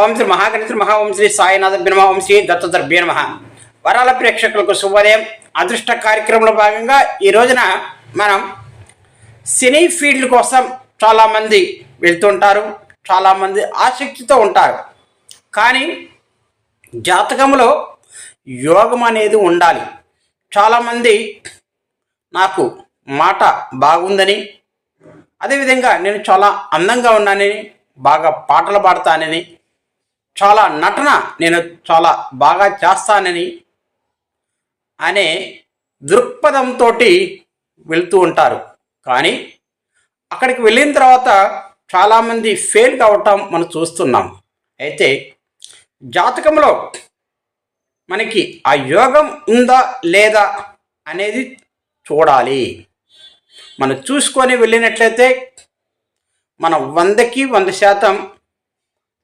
ఓం శ్రీ మహాగణిత మహా ఓం శ్రీ సాయినాథ బినమ ఓం శ్రీ దత్తద్రభ్య నమ. వరాల ప్రేక్షకులకు శుభోదయం. అదృష్ట కార్యక్రమంలో భాగంగా ఈ రోజున మనం సినీ ఫీల్డ్ కోసం చాలామంది వెళ్తుంటారు. చాలామంది ఆసక్తితో ఉంటారు. కానీ జాతకంలో యోగం అనేది ఉండాలి. చాలామంది నాకు మాట బాగుందని అదేవిధంగా నేను చాలా అందంగా ఉన్నానని బాగా పాటలు పాడతానని చాలా నటన నేను చాలా బాగా చేస్తానని అనే దృక్పథంతో వెళ్తూ ఉంటారు. కానీ అక్కడికి వెళ్ళిన తర్వాత చాలామంది ఫెయిల్ కావటం మనం చూస్తున్నాం. అయితే జాతకంలో మనకి ఆ యోగం ఉందా లేదా అనేది చూడాలి. మనం చూసుకొని వెళ్ళినట్లయితే మనం వందకి వంద శాతం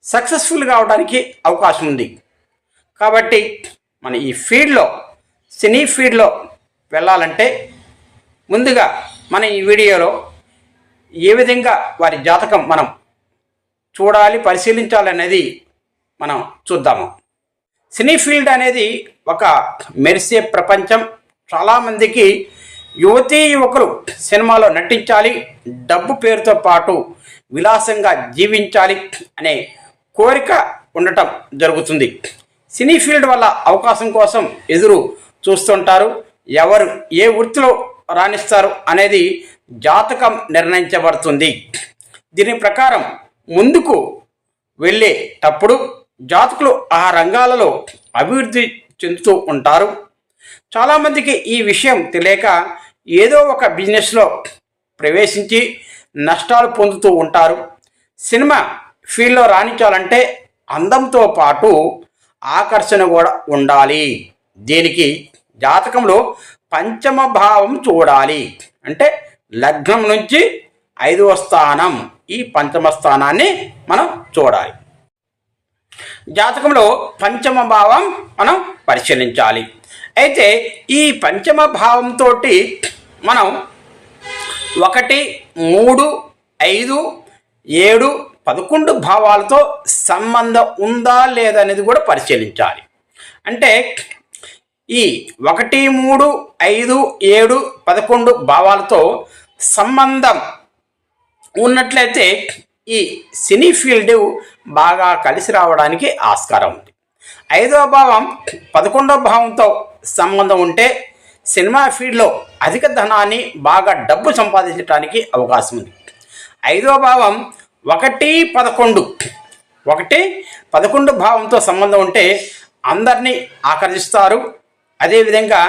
సక్సెస్ఫుల్ కావడానికి అవకాశం ఉంది. కాబట్టి మన ఈ ఫీల్డ్లో సినీ ఫీల్డ్లో వెళ్ళాలంటే ముందుగా మన ఈ వీడియోలో ఏ విధంగా వారి జాతకం మనం చూడాలి పరిశీలించాలి అనేది మనం చూద్దాము. సినీ ఫీల్డ్ అనేది ఒక మెరిసే ప్రపంచం. చాలామందికి యువతీ యువకులు సినిమాలో నటించాలి డబ్బు పేరుతో పాటు విలాసంగా జీవించాలి అనే కోరిక ఉండటం జరుగుతుంది. సినీ ఫీల్డ్ వల్ల అవకాశం కోసం ఎదురు చూస్తుంటారు. ఎవరు ఏ వృత్తిలో రాణిస్తారు అనేది జాతకం నిర్ణయించబడుతుంది. దీని ప్రకారం ముందుకు వెళ్ళేటప్పుడు జాతకులు ఆ రంగాలలో అభివృద్ధి చెందుతూ ఉంటారు. చాలామందికి ఈ విషయం తెలియక ఏదో ఒక బిజినెస్లో ప్రవేశించి నష్టాలు పొందుతూ ఉంటారు. సినిమా ఫీల్డ్లో రాణించాలంటే అందంతో పాటు ఆకర్షణ కూడా ఉండాలి. దీనికి జాతకంలో పంచమ భావం చూడాలి. అంటే లగ్నం నుంచి ఐదవ స్థానం ఈ పంచమ స్థానాన్ని మనం చూడాలి. జాతకంలో పంచమ భావం మనం పరిశీలించాలి. అయితే ఈ పంచమ భావంతో మనం ఒకటి మూడు ఐదు ఏడు పదకొండు భావాలతో సంబంధం ఉందా లేదా అనేది కూడా పరిశీలించాలి. అంటే ఈ ఒకటి మూడు ఐదు ఏడు పదకొండు భావాలతో సంబంధం ఉన్నట్లయితే ఈ సినీ ఫీల్డ్ బాగా కలిసి రావడానికి ఆస్కారం ఉంది. ఐదవ భావం పదకొండవ భావంతో సంబంధం ఉంటే సినిమా ఫీల్డ్లో అధిక ధనాన్ని బాగా డబ్బు సంపాదించడానికి అవకాశం ఉంది. ఐదవ భావం ఒకటి పదకొండు. ఒకటి పదకొండు భావంతో సంబంధం ఉంటే అందరినీ ఆకర్షిస్తారు. అదేవిధంగా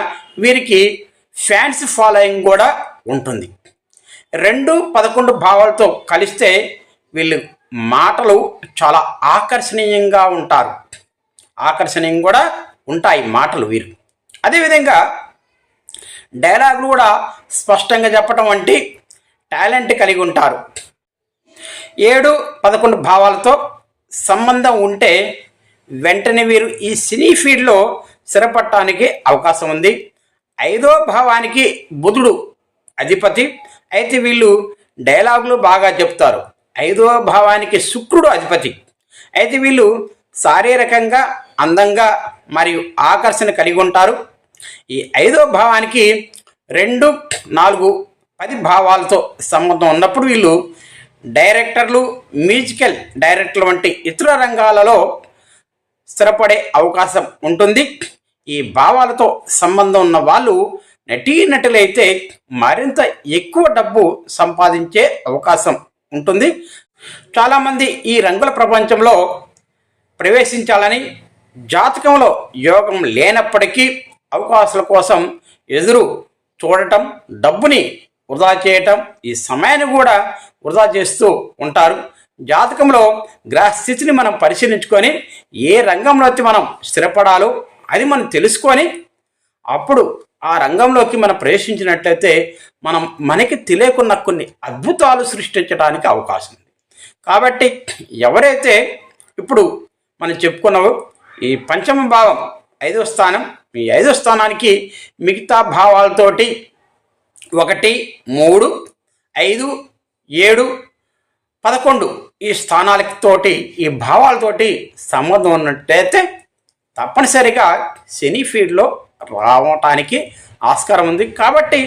వీరికి ఫ్యాన్స్ ఫాలోయింగ్ కూడా ఉంటుంది. రెండు పదకొండు భావాలతో కలిస్తే వీళ్ళు మాటలు చాలా ఆకర్షణీయంగా ఉంటారు. ఆకర్షణీయంగా కూడా ఉంటాయి మాటలు వీరు. అదేవిధంగా డైలాగులు కూడా స్పష్టంగా చెప్పటం వంటి టాలెంట్ కలిగి ఉంటారు. ఏడు పదకొండు భావాలతో సంబంధం ఉంటే వెంటనే వీరు ఈ సినీ ఫీల్డ్లో స్థిరపడటానికి అవకాశం ఉంది. ఐదో భావానికి బుధుడు అధిపతి. అయితే వీళ్ళు డైలాగులు బాగా చెప్తారు. ఐదో భావానికి శుక్రుడు అధిపతి. అయితే వీళ్ళు శారీరకంగా అందంగా మరియు ఆకర్షణ కలిగి ఉంటారు. ఈ ఐదో భావానికి రెండు నాలుగు పది భావాలతో సంబంధం ఉన్నప్పుడు వీళ్ళు డైరెక్టర్లు మ్యూజికల్ డైరెక్టర్లు వంటి ఇతర రంగాలలో స్థిరపడే అవకాశం ఉంటుంది. ఈ భావాలతో సంబంధం ఉన్న వాళ్ళు నటీనటులైతే మరింత ఎక్కువ డబ్బు సంపాదించే అవకాశం ఉంటుంది. చాలామంది ఈ రంగుల ప్రపంచంలో ప్రవేశించాలని జాతకంలో యోగం లేనప్పటికీ అవకాశాల కోసం ఎదురు చూడటం డబ్బుని వృధా చేయటం ఈ సమయాన్ని కూడా వృధా చేస్తూ ఉంటారు. జాతకంలో గ్రహస్థితిని మనం పరిశీలించుకొని ఏ రంగంలోకి మనం స్థిరపడాలో అది మనం తెలుసుకొని అప్పుడు ఆ రంగంలోకి మనం ప్రవేశించినట్లయితే మనం మనకి తెలియకున్న కొన్ని అద్భుతాలు సృష్టించడానికి అవకాశం ఉంది. కాబట్టి ఎవరైతే ఇప్పుడు మనం చెప్పుకున్నావో ఈ పంచమ భావం ఐదో స్థానం ఈ ఐదో స్థానానికి మిగతా భావాలతోటి ఒకటి మూడు ఐదు ఏడు పదకొండు. ఈ స్థానాలతోటి ఈ భావాలతోటి సంబంధం ఉన్నట్టయితే తప్పనిసరిగా శని ఫీల్డ్లో రావటానికి ఆస్కారం ఉంది. కాబట్టి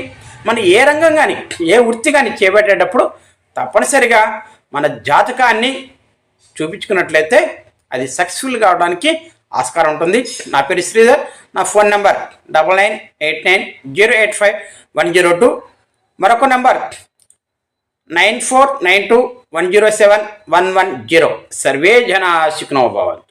మనం ఏ రంగం కానీ ఏ వృత్తి కానీ చేపట్టేటప్పుడు తప్పనిసరిగా మన జాతకాన్ని చూపించుకున్నట్లయితే అది సక్సెస్ఫుల్ కావడానికి ఆస్కారం ఉంటుంది. నా పేరు శ్రీధర్. నా phone number double nine eight nine zero eight five one zero two మరొక number nine four nine two one zero seven one one zero. Survey జన శుక్నోభవన్